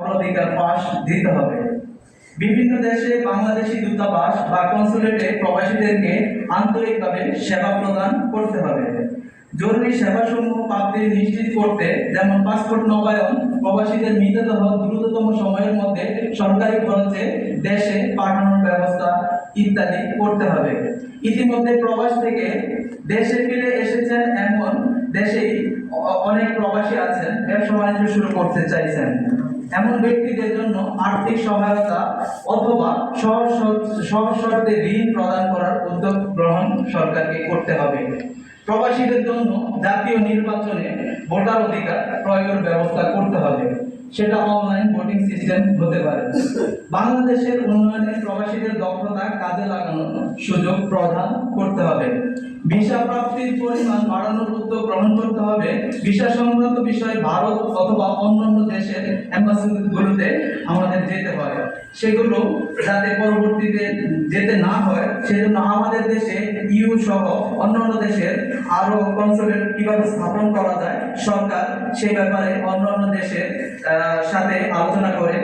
অধিকার পাস দিতে হবে। বিভিন্ন দেশে বাংলাদেশি দূতাবাস বা কনসুলেটে প্রবাসীদেরকে আন্তরিকভাবে সেবা প্রদান করতে হবে। জরুরি সেবাসমূহ প্রাপ্তি নিশ্চিত করতে যেমন পাসপোর্ট নবায়ন প্রবাসীদের মৃতদেহ দ্রুততম সময়ের মধ্যে সরকারি খরচে দেশে পাঠানোর ব্যবস্থা ইত্যাদি করতে হবে। ইতিমধ্যে প্রবাস থেকে দেশে ফিরে এসেছেন এমন দেশেই অনেক প্রবাসী আছেন, ব্যবসা বাণিজ্য শুরু করতে চাইছেন। এমন ব্যক্তিদের জন্য আর্থিক সহায়তা অথবা সহজ শর্তে ঋণ প্রদান করার উদ্যোগ গ্রহণ সরকারকে করতে হবে। প্রবাসীদের জন্য জাতীয় নির্বাচনে ভোটার অধিকার প্রয়োগের ব্যবস্থা করতে হবে। সেটা অনলাইন ভোটিং সিস্টেম হতে পারে। বাংলাদেশের উন্নয়নে প্রবাসীদের দক্ষতা কাজে লাগানোর সুযোগ প্রদান করতে হবে। ভিসা প্রাপ্তির পরিমাণ বাড়ানোর উদ্যোগ গ্রহণ করতে হবে। ভিসা সংক্রান্ত বিষয়ে ভারত অথবা অন্যান্য দেশের অ্যাম্বাসিগুলোতে আমাদের যেতে হয়। সেগুলো যাতে পরবর্তীতে যেতে না হয়, সেজন্য আমাদের দেশে ইউ সহ অন্যান্য দেশের আরও কনসুলেট কীভাবে স্থাপন করা যায় সরকার সে ব্যাপারে অন্যান্য দেশের সাথে আলোচনা করে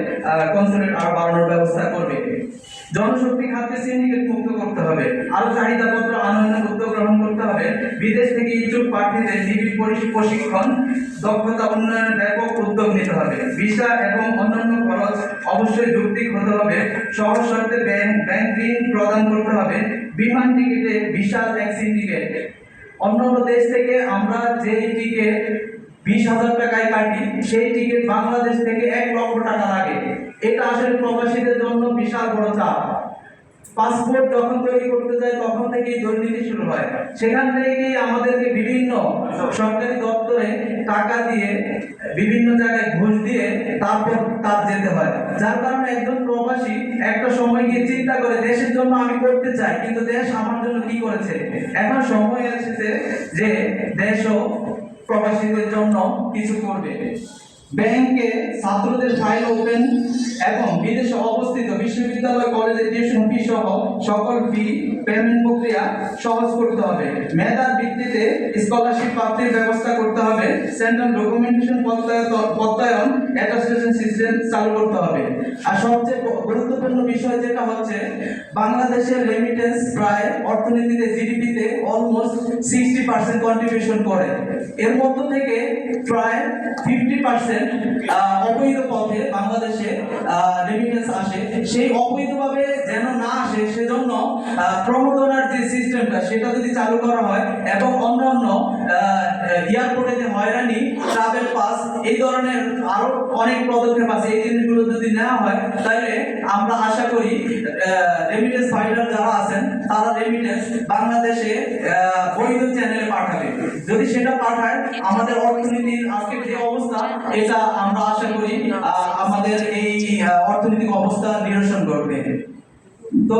কনসুলেট আরও বাড়ানোর ব্যবস্থা করবে। জনশক্তি খাতে সিন্ডিকেট মুক্ত করতে হবে, আরও চাহিদাপত্র আনয়নের উদ্যোগ গ্রহণ করতে হবে। বিদেশ থেকে ইচ্ছুক প্রার্থীদের নিবিড় প্রশিক্ষণ, দক্ষতা উন্নয়নের ব্যাপক উদ্যোগ নিতে হবে। ভিসা এবং অন্যান্য খরচ অবশ্যই যৌক্তিক হতে হবে। সহজ শর্তে ব্যাংক ব্যাংক ঋণ প্রদান করতে হবে। বিমান টিকিটে বিশাল এক সিন্ডিকেট অন্যান্য দেশ থেকে আমরা যে টিকিট বিশ হাজার টাকায় কাটি, সেই টিকিট বাংলাদেশ থেকে এক লক্ষ টাকা লাগে। এটা আসলে প্রবাসীদের জন্য বিশাল বড় চাপ। পাসপোর্ট যখন তৈরি করতে যায়, তখন থেকেই দুর্নীতি শুরু হয়। সেখান থেকেই আমাদেরকে বিভিন্ন সরকারি দপ্তরে টাকা দিয়ে, বিভিন্ন জায়গায় ঘুষ দিয়ে তারপর তার যেতে হয়। যার কারণে একজন প্রবাসী একটা সময় গিয়ে চিন্তা করে, দেশের জন্য আমি করতে চাই, কিন্তু দেশ আমার জন্য কি করেছে? এখন সময় এসেছে যে দেশও প্রবাসীদের জন্য কিছু করবে। ব্যাংকে ছাত্রদের ফাইল ওপেন এবং বিদেশে অবস্থিত বিশ্ববিদ্যালয় কলেজের টিউশন ফি সহ সকল ফি পেমেন্ট প্রক্রিয়া সহজ করতে হবে। মেধার ভিত্তিতে স্কলারশিপ প্রাপ্তির ব্যবস্থা করতে হবে। সেন্ট্রাল ডকুমেন্টেশন প্রত্যয়ন অ্যাটাস্টেশন সিস্টেম চালু করতে হবে। আর সবচেয়ে গুরুত্বপূর্ণ বিষয় যেটা হচ্ছে, বাংলাদেশের রেমিটেন্স প্রায় অর্থনীতিতে জিডিপিতে অলমোস্ট সিক্সটি পার্সেন্ট কন্ট্রিবিউশন করে। এর মধ্য থেকে প্রায় ফিফটি পার্সেন্ট অবৈধ পথে বাংলাদেশে রেমিটেন্স আসে। সেই অবৈধভাবে যেন না আসে সেজন্য আহ, প্রণোদনার যে সিস্টেমটা সেটা যদি চালু করা হয় এবং অন্যান্য এয়ারপোর্টে যে হয়রানি ট্রাভেল পাস এই ধরনের আরও অনেক পদক্ষেপ আছে এই জিনিসগুলো যদি নেওয়া হয় তাহলে আমরা আশা করি রেমিটেন্স ফাইটার যারা আছেন তারা রেমিটেন্স বাংলাদেশে বৈধ চ্যানেলে পাঠাবে। যদি সেটা পাঠায়, আমাদের অর্থনীতির আজকের যে অবস্থা, এটা আমরা আশা করি আমাদের এই অর্থনৈতিক অবস্থা নিরসন করবে তো